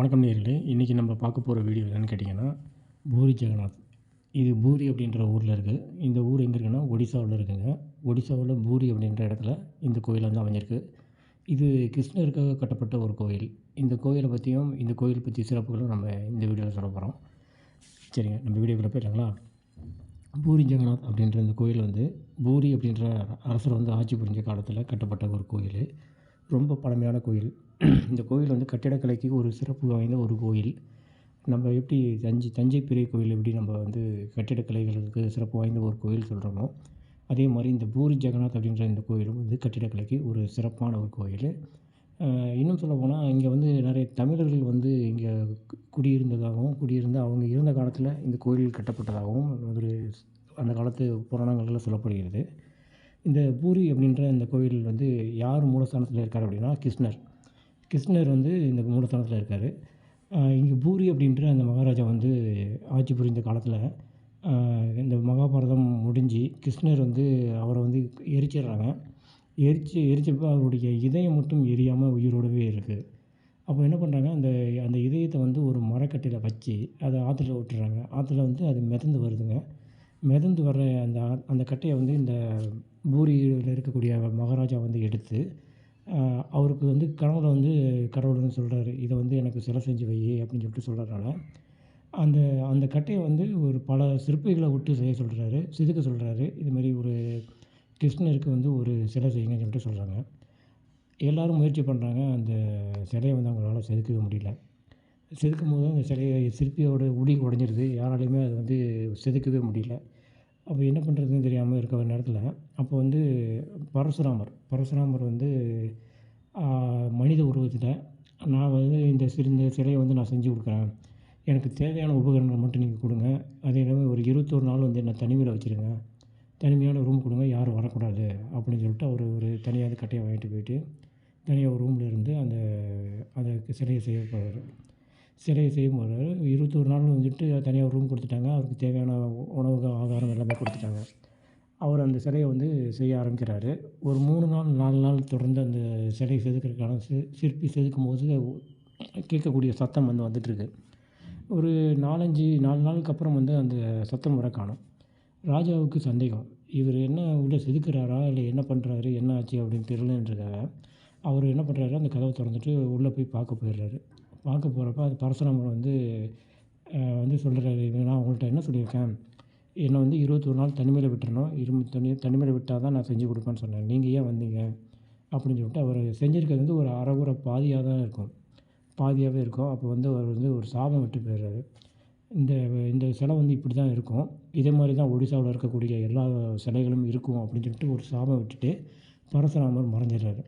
வணக்கம் நேர்களே. இன்றைக்கி நம்ம பார்க்க போகிற வீடியோ என்னென்னு கேட்டிங்கன்னா பூரி ஜெகநாத். இது பூரி அப்படின்ற ஊரில் இருக்குது இந்த ஊர் எங்கே இருக்குன்னா ஒடிசாவில் இருக்குங்க. ஒடிசாவில் பூரி அப்படின்ற இடத்துல இந்த கோயில் வந்து அமைஞ்சிருக்கு. இது கிருஷ்ணருக்காக கட்டப்பட்ட ஒரு கோயில். இந்த கோயிலை பற்றியும் இந்த கோயில் பற்றி சிறப்புகளும் நம்ம இந்த வீடியோவில் சொல்ல போகிறோம் சரிங்க நம்ம வீடியோக்குள்ளே போயிடலாங்களா? பூரி ஜெகநாத் அப்படின்ற இந்த கோயில் வந்து பூரி அப்படின்ற அரசர் வந்து ஆட்சி புரிஞ்ச காலத்தில் கட்டப்பட்ட ஒரு கோயில். ரொம்ப பழமையான கோயில். இந்த கோயில் வந்து கட்டிடக்கலைக்கு ஒரு சிறப்பு வாய்ந்த ஒரு கோயில். நம்ம எப்படி தஞ்சை தஞ்சை பெரிய கோயில் எப்படி நம்ம வந்து கட்டிடக்கலைகளுக்கு சிறப்பு வாய்ந்த ஒரு கோயில் சொல்கிறோமோ அதே மாதிரி இந்த பூரி ஜெகநாத் அப்படின்ற இந்த கோயிலும் வந்து கட்டிடக்கலைக்கு ஒரு சிறப்பான ஒரு கோயில். இன்னும் சொல்ல போனால் இங்கே வந்து நிறைய தமிழர்கள் வந்து இங்கே கு- குடியிருந்ததாகவும் குடியிருந்து அவங்க இருந்த காலத்தில் இந்த கோயில் கட்டப்பட்டதாகவும் ஒரு அந்த காலத்து புராணங்களில் சொல்லப்படுகிறது. இந்த பூரி அப்படின்ற இந்த கோயில் வந்து யார் மூலஸ்தானத்தில் இருக்கார் அப்படின்னா கிருஷ்ணர். கிருஷ்ணர் வந்து இந்த மூலஸ்தானத்தில் இருக்கார். இங்கே பூரி அப்படின்ற அந்த மகாராஜா வந்து ஆட்சி புரிந்த காலத்தில் இந்த மகாபாரதம் முடிஞ்சு கிருஷ்ணர் வந்து அவரை வந்து எரிச்சிடுறாங்க. எரிச்சு எரிச்சப்போ அவருடைய இதயம் மட்டும் எரியாமல் உயிரோடவே இருக்குது அப்போ என்ன பண்ணுறாங்க அந்த அந்த இதயத்தை வந்து ஒரு மரக்கட்டையில் வச்சு அதை ஆற்றுல விட்டுறாங்க. ஆற்றுல வந்து அது மிதந்து வருதுங்க. மிதந்து வர்ற அந்த அந்த கட்டையை வந்து இந்த பூரியில் இருக்கக்கூடிய மகாராஜா வந்து எடுத்து அவருக்கு வந்து கனவுல வந்து கடவுள் வந்து சொல்கிறாரு இதை வந்து எனக்கு சிலை செஞ்சு வை அப்படின்னு சொல்லிட்டு சொல்கிறதுனால அந்த அந்த கட்டையை வந்து ஒரு பல சிற்பிகளை விட்டு செய்ய சொல்கிறாரு செதுக்க சொல்கிறாரு இதுமாரி ஒரு கிருஷ்ணருக்கு வந்து ஒரு சிலை செய்யுங்கன்னு சொல்லிட்டு சொல்கிறாங்க எல்லோரும் முயற்சி பண்ணுறாங்க அந்த சிலையை வந்து அவங்களால செதுக்கவே முடியல. செதுக்கும் போது அந்த சிலையை சிற்பியோட உடி உடஞ்சிருது. யாராலையுமே அது வந்து செதுக்கவே முடியல. அப்போ என்ன பண்ணுறதுன்னு தெரியாமல் இருக்கிற நேரத்தில் அப்போ வந்து பரசுராமர் பரசுராமர் வந்து மனித உருவத்தில் நான் வந்து இந்த சிறு இந்த சிலையை வந்து நான் செஞ்சு கொடுக்குறேன். எனக்கு தேவையான உபகரணங்கள் மட்டும் நீங்கள் கொடுங்க. அதே இல்லாமல் ஒரு இருபத்தோரு நாள் வந்து என்னை தனிமையில் வச்சுருங்க. தனிமையான ரூம் கொடுங்க. யாரும் வரக்கூடாது அப்படின்னு சொல்லிட்டு அவர் ஒரு தனியாக கட்டையை வாங்கிட்டு போயிட்டு தனியாக ஒரு ரூமில் இருந்து அந்த அந்த சிலையை செய்ய சிலையை செய்யும் போது இருபத்தொரு நாள் வந்துட்டு தனியாக ஒரு ரூம் கொடுத்துட்டாங்க. அவருக்கு தேவையான உணவு ஆகாரம் எல்லாமே கொடுத்துட்டாங்க. அவர் அந்த சிலையை வந்து செய்ய ஆரம்பிக்கிறாரு. ஒரு மூணு நாள் நாலு நாள் தொடர்ந்து அந்த சிலையை செதுக்கிறதுக்கான சி சிற்பி செதுக்கும் போது கேட்கக்கூடிய சத்தம் வந்து வந்துட்டுருக்கு. ஒரு நாலஞ்சு நாலு நாளுக்கு அப்புறம் வந்து அந்த சத்தம் வர காணும். ராஜாவுக்கு சந்தேகம். இவர் என்ன உள்ளே செதுக்குறாரா? இல்லை என்ன பண்ணுறாரு என்ன ஆச்சு அப்படின்னு தெரியலன்றதுக்காக அவர் என்ன பண்ணுறாரு அந்த கதவை திறந்துட்டு உள்ளே போய் பார்க்க போயிடுறாரு. பார்க்க போகிறப்ப அது பரசுராமர் வந்து வந்து சொல்கிறாரு நான் உங்கள்கிட்ட என்ன சொல்லியிருக்கேன்? என்னை வந்து இருபத்தொரு நாள் தனிமையில் விட்டுறணும். இரும்பு தனி தனிமையில் விட்டால் தான் நான் செஞ்சு கொடுப்பேன்னு சொன்னேன் நீங்கள் ஏன் வந்தீங்க? அப்படின்னு சொல்லிட்டு அவர் செஞ்சுருக்கிறது வந்து ஒரு அறகுறை பாதியாக தான் இருக்கும். பாதியாகவே இருக்கும். அப்போ வந்து அவர் வந்து ஒரு சாபம் விட்டு போயிடுறாரு. இந்த இந்த சிலை வந்து இப்படி தான் இருக்கும். இதே மாதிரி தான் ஒடிசாவில் இருக்கக்கூடிய எல்லா சிலைகளும் இருக்கும் அப்படின்னு சொல்லிட்டு ஒரு சாபம் விட்டுட்டு பரசுராமர் மறைஞ்சிடுறாரு.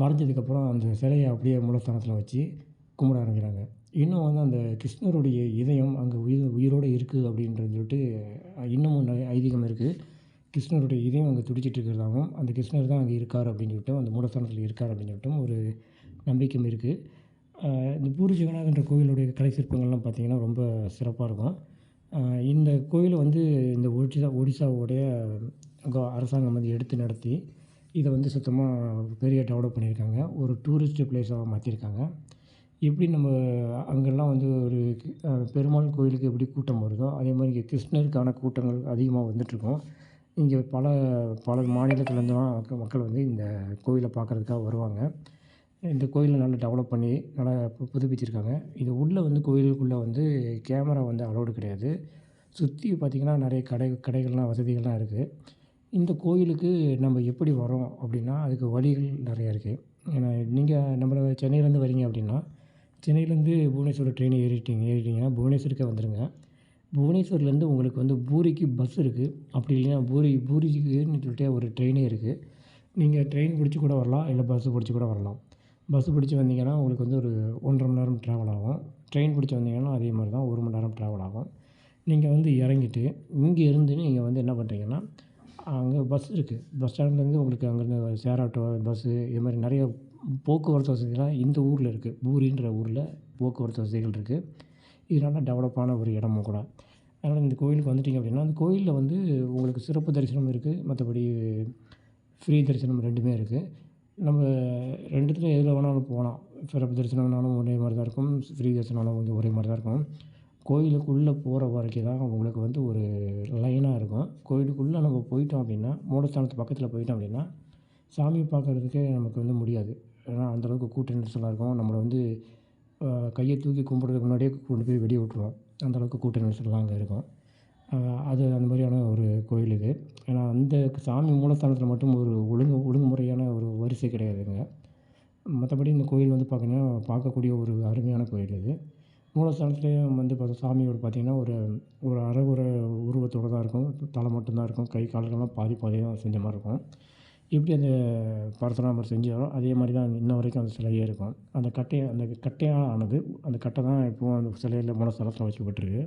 மறைஞ்சதுக்கப்புறம் அந்த சிலையை அப்படியே மூலஸ்தானத்தில் வச்சு கும்பிட ஆரம்பிக்கிறாங்க. இன்னும் வந்து அந்த கிருஷ்ணருடைய இதயம் அங்கே உயிர் உயிரோடு இருக்குது அப்படின்றது சொல்லிட்டு இன்னமும் நிறைய ஐதீகம் இருக்குது கிருஷ்ணருடைய இதயம் அங்கே துடிச்சிட்டு இருக்கிறதாகவும் அந்த கிருஷ்ணர் தான் அங்கே இருக்கார் அப்படின்னு சொல்லிட்டு அந்த மூலஸ்தானத்தில் இருக்கார் அப்படின்னு சொல்லிட்டு ஒரு நம்பிக்கையும் இருக்குது இந்த பூரி ஜெகநாதன்ற கோயிலுடைய கலை சிற்பங்கள்லாம் பார்த்திங்கன்னா ரொம்ப சிறப்பாக இருக்கும். இந்த கோயிலை வந்து இந்த ஒடிசா ஒடிசாவுடைய அரசாங்கம் வந்து எடுத்து நடத்தி இதை வந்து சுத்தமாக பெரிய டெவலப் பண்ணியிருக்காங்க. ஒரு டூரிஸ்ட் பிளேஸாக மாற்றிருக்காங்க எப்படி நம்ம அங்கெல்லாம் வந்து ஒரு பெருமாள் கோயிலுக்கு எப்படி கூட்டம் வருதோ அதே மாதிரி இங்கே கிருஷ்ணருக்கான கூட்டங்கள் அதிகமாக வந்துட்டுருக்கும். இங்கே பல பல மாநிலத்துலேருந்துலாம் மக்கள் வந்து இந்த கோயிலை பார்க்குறதுக்காக வருவாங்க. இந்த கோயிலை நல்லா டெவலப் பண்ணி நல்லா பு- புதுப்பிச்சிருக்காங்க. இது உள்ளே வந்து கோயிலுக்குள்ளே வந்து கேமரா வந்து அலோடு கிடையாது. சுற்றி பார்த்திங்கன்னா நிறைய கடை கடைகள்லாம் வசதிகள்லாம் இருக்குது இந்த கோயிலுக்கு நம்ம எப்படி வரோம் அப்படின்னா அதுக்கு வழிகள் நிறையா இருக்குது ஏன்னா நீங்கள் நம்ம சென்னையிலேருந்து வரீங்க அப்படின்னா சென்னையிலேருந்து புவனேஸ்வர் ட்ரெயின் ஏறிட்டீங்க ஏறிட்டீங்கன்னா புவனேஸ்வருக்கே வந்துடுங்க புவனேஸ்வர்லேருந்து உங்களுக்கு வந்து பூரிக்கு பஸ் இருக்குது அப்படி இல்லைன்னா பூரி பூரிக்குன்னு சொல்லிட்டு ஒரு ட்ரெயினே இருக்குது நீங்கள் ட்ரெயின் பிடிச்சி கூட வரலாம் இல்லை பஸ்ஸு பிடிச்சி கூட வரலாம். பஸ்ஸு பிடிச்சி வந்தீங்கன்னா உங்களுக்கு வந்து ஒரு ஒன்றரை மணி நேரம் ட்ராவல் ஆகும். ட்ரெயின் பிடிச்சி வந்தீங்கன்னா அதே மாதிரி தான் ஒரு மணி நேரம் ட்ராவல் ஆகும். நீங்கள் வந்து இறங்கிட்டு இங்கே இருந்து நீங்கள் வந்து என்ன பண்ணுறீங்கன்னா அங்கே பஸ் இருக்குது பஸ் ஸ்டாண்ட்லேருந்து உங்களுக்கு அங்கேருந்து ஷேர் ஆட்டோ பஸ்ஸு இது மாதிரி நிறைய போக்குவரத்து வசதிலாம் இந்த ஊரில் இருக்குது பூரின்ற ஊரில் போக்குவரத்து வசதிகள் இருக்குது இது நல்லா டெவலப்பான ஒரு இடமும் கூட. அதனால் இந்த கோயிலுக்கு வந்துட்டீங்க அப்படின்னா அந்த கோயிலில் வந்து உங்களுக்கு சிறப்பு தரிசனம் இருக்குது மற்றபடி ஃப்ரீ தரிசனம் ரெண்டுமே இருக்குது நம்ம ரெண்டுத்துல எதில் வேணாலும் போகலாம். சிறப்பு தரிசனம்னாலும் ஒரே மாதிரி தான் இருக்கும். ஃப்ரீ தரிசனம்னாலும் கொஞ்சம் ஒரே மாதிரி தான் இருக்கும். கோயிலுக்குள்ளே போகிற வரைக்கும் தான் உங்களுக்கு வந்து ஒரு லைனாக இருக்கும். கோயிலுக்குள்ளே நம்ம போயிட்டோம் அப்படின்னா மூலஸ்தானத்து பக்கத்தில் போயிட்டோம் அப்படின்னா சாமி பார்க்குறதுக்கே நமக்கு வந்து முடியாது. ஏன்னா அந்தளவுக்கு கூட்ட நெரிசலாக இருக்கும். நம்மளை வந்து கையை தூக்கி கும்பிட்றதுக்கு முன்னாடியே கொண்டு போய் வெளியே விட்ருவோம் அந்தளவுக்கு கூட்ட நெரிசல்லாம் அங்கே இருக்கும். அது அந்த மாதிரியான ஒரு கோயில் இது. ஏன்னா அந்த சாமி மூலஸ்தானத்தில் மட்டும் ஒரு ஒழுங்கு ஒழுங்குமுறையான ஒரு வரிசை கிடையாதுங்க. மற்றபடி இந்த கோயில் வந்து பார்த்திங்கன்னா பார்க்கக்கூடிய ஒரு அருமையான கோயில் இது. மூலஸ்தானத்துலேயும் வந்து பார்த்தா சாமியோட பார்த்திங்கன்னா ஒரு ஒரு அரைகுறை உருவத்தோடு தான் இருக்கும். தலை மட்டும்தான் இருக்கும். கை கால்கள்லாம் பாதி பாதி தான் செஞ்ச மாதிரி இருக்கும். எப்படி அந்த பரசுராமர் செஞ்சாரோ அதே மாதிரி தான் இன்ன வரைக்கும் அந்த சிலையே இருக்கும். அந்த கட்டையை அந்த கட்டையால் ஆனது அந்த கட்டை தான் இப்போவும் அந்த சிலையில் மூலஸ்தானத்தில் வைக்கப்பட்டிருக்கு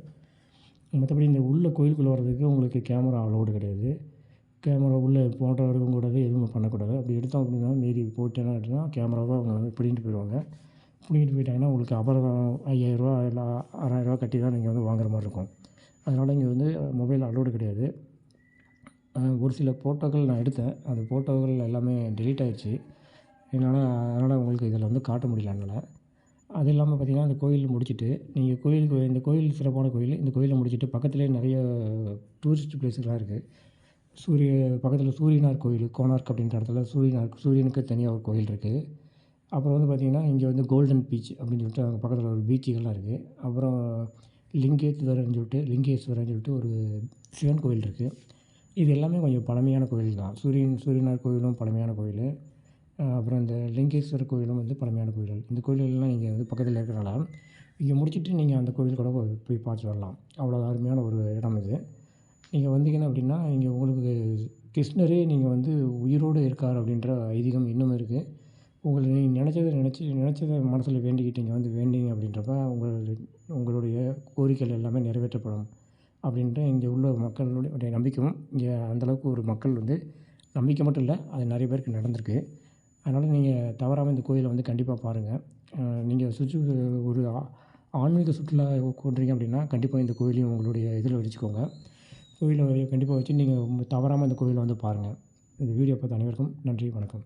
மற்றபடி இந்த உள்ள கோயிலுக்குள்ளே வர்றதுக்கு உங்களுக்கு கேமரா அலோடு கிடையாது. கேமரா உள்ளே போன்றவர்களும் கூட எதுவும் பண்ணக்கூடாது. அப்படி எடுத்தோம் அப்படின்னா மீறி போட்டேன்னா அப்படின்னா கேமராவை அவங்க வந்து பிடிங்கிட்டு போயிடுவாங்க. பிடிங்கிட்டு போயிட்டாங்கன்னா உங்களுக்கு அப்புறம் ஐயாயிரரூவா இல்லை ஆறாயிரரூவா கட்டி தான் நீங்கள் வந்து வாங்குற மாதிரி இருக்கும். அதனால் இங்கே வந்து மொபைல் அலோடு கிடையாது. ஒரு சில ஃபோட்டோக்கள் நான் எடுத்தேன். அந்த ஃபோட்டோக்கள் எல்லாமே டெலீட் ஆகிடுச்சு என்னால் அதனால் உங்களுக்கு இதில் வந்து காட்ட முடியல என்னால். அது இல்லாமல் பார்த்திங்கன்னா அந்த கோயில் முடிச்சுட்டு நீங்கள் கோயிலுக்கு இந்த கோயில் சிறப்பான கோயில் இந்த கோயிலை முடிச்சுட்டு பக்கத்துலேயே நிறைய டூரிஸ்ட் பிளேஸ்லாம் இருக்குது சூரிய பக்கத்தில் சூரியனார் கோயில் கோனார்க் அப்படின்ற இடத்துல சூரியனார் சூரியனுக்கு தனியாக ஒரு கோயில் இருக்குது அப்புறம் வந்து பார்த்திங்கன்னா இங்கே வந்து கோல்டன் பீச் அப்படின்னு சொல்லிட்டு அங்கே பக்கத்தில் ஒரு பீச்சுகள்லாம் இருக்குது அப்புறம் லிங்கேஸ்வரர்னு சொல்லிட்டு லிங்கேஸ்வரர்னு சொல்லிட்டு ஒரு சிவன் கோயில் இருக்குது இது எல்லாமே கொஞ்சம் பழமையான கோயில் தான். சூரியன் சூரியனார் கோயிலும் பழமையான கோயில். அப்புறம் இந்த லிங்கேஸ்வரர் கோயிலும் வந்து பழமையான கோயில்கள். இந்த கோயில்கள்லாம் இங்கே வந்து பக்கத்தில் இருக்கிறனால இங்கே முடிச்சுட்டு நீங்கள் அந்த கோயில் கூட போய் போய் பார்த்துட்டு வரலாம். அவ்வளோ அருமையான ஒரு இடம் இது. நீங்கள் வந்தீங்கன்னா அப்படின்னா இங்கே உங்களுக்கு கிருஷ்ணரே நீங்கள் வந்து உயிரோடு இருக்கார் அப்படின்ற ஐதீகம் இன்னும் இருக்குது உங்களை நீங்கள் நினச்சத நினச்சி நினச்சத மனசில் வேண்டிக்கிட்டு இங்கே வந்து வேண்டிங்க அப்படின்றப்ப உங்கள் உங்களுடைய கோரிக்கைகள் எல்லாமே நிறைவேற்றப்படும் அப்படின்ட்டு இங்கே உள்ள மக்களுடைய நம்பிக்கையும் இங்கே அந்தளவுக்கு ஒரு மக்கள் வந்து நம்பிக்கை மட்டும் இல்லை அது நிறைய பேருக்கு நடந்திருக்கு. அதனால் நீங்கள் தவறாமல் இந்த கோயிலை வந்து கண்டிப்பாக பாருங்கள் நீங்கள் சுற்று ஒரு ஆன்மீக சுற்றுலா கொண்டுறீங்க அப்படின்னா கண்டிப்பாக இந்த கோயிலையும் உங்களுடைய இதில் வச்சுக்கோங்க. கோயிலை கண்டிப்பாக வச்சு நீங்கள் தவறாமல் இந்த கோயிலை வந்து பாருங்கள் இந்த வீடியோ பார்த்த அனைவருக்கும் நன்றி வணக்கம்.